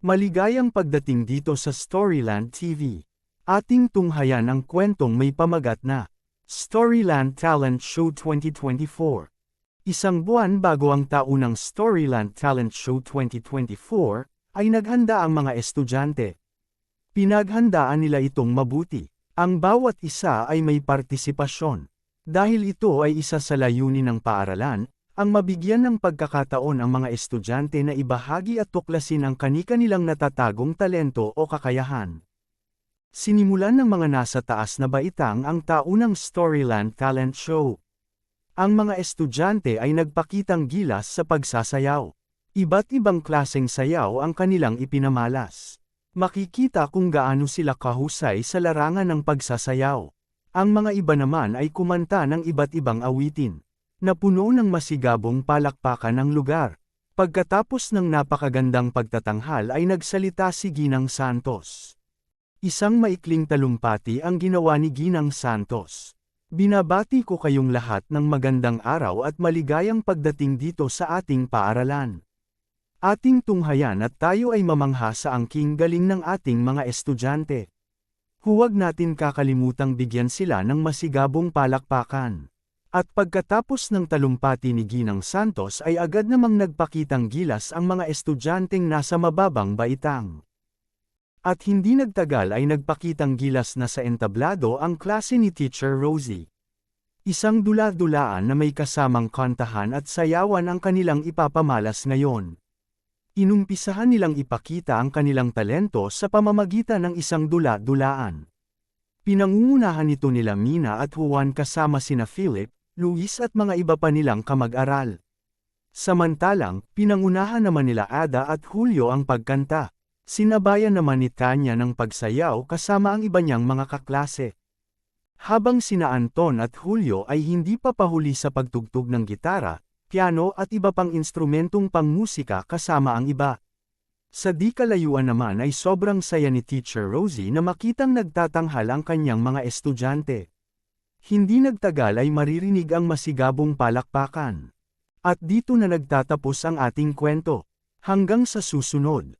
Maligayang pagdating dito sa Storyland TV. Ating tunghayan ang kwentong may pamagat na Storyland Talent Show 2024. Isang buwan bago ang taunang Storyland Talent Show 2024, ay naghanda ang mga estudyante. Pinaghandaan nila itong mabuti. Ang bawat isa ay may partisipasyon. Dahil ito ay isa sa layunin ng paaralan, ang mabigyan ng pagkakataon ang mga estudyante na ibahagi at tuklasin ang kani-kanilang natatagong talento o kakayahan. Sinimulan ng mga nasa taas na baitang ang taunang Storyland Talent Show. Ang mga estudyante ay nagpakitang gilas sa pagsasayaw. Iba't ibang klaseng sayaw ang kanilang ipinamalas. Makikita kung gaano sila kahusay sa larangan ng pagsasayaw. Ang mga iba naman ay kumanta ng iba't ibang awitin na puno ng masigabong palakpakan ng lugar. Pagkatapos ng napakagandang pagtatanghal ay nagsalita si Ginang Santos. Isang maikling talumpati ang ginawa ni Ginang Santos. Binabati ko kayong lahat ng magandang araw at maligayang pagdating dito sa ating paaralan. Ating tunghayan at tayo ay mamangha sa angking galing ng ating mga estudyante. Huwag natin kakalimutang bigyan sila ng masigabong palakpakan. At pagkatapos ng talumpati ni Ginang Santos ay agad namang nagpakitang gilas ang mga estudyanteng nasa mababang baitang. At hindi nagtagal ay nagpakitang gilas na sa entablado ang klase ni Teacher Rosie. Isang dula-dulaan na may kasamang kantahan at sayawan ang kanilang ipapamalas ngayon. Inumpisahan nilang ipakita ang kanilang talento sa pamamagitan ng isang dula-dulaan. Pinangungunahan ito nila Mina at Juan kasama sina Philip, Luis at mga iba pa nilang kamag-aral. Samantalang, pinangunahan naman nila Ada at Julio ang pagkanta. Sinabayan naman ni Tanya ng pagsayaw kasama ang iba niyang mga kaklase. Habang sina Anton at Julio ay hindi pa pahuli sa pagtugtog ng gitara, piano at iba pang instrumentong pangmusika kasama ang iba. Sa di kalayuan naman ay sobrang saya ni Teacher Rosie na makitang nagtatanghal ang kanyang mga estudyante. Hindi nagtagal ay maririnig ang masigabong palakpakan. At dito na nagtatapos ang ating kwento. Hanggang sa susunod.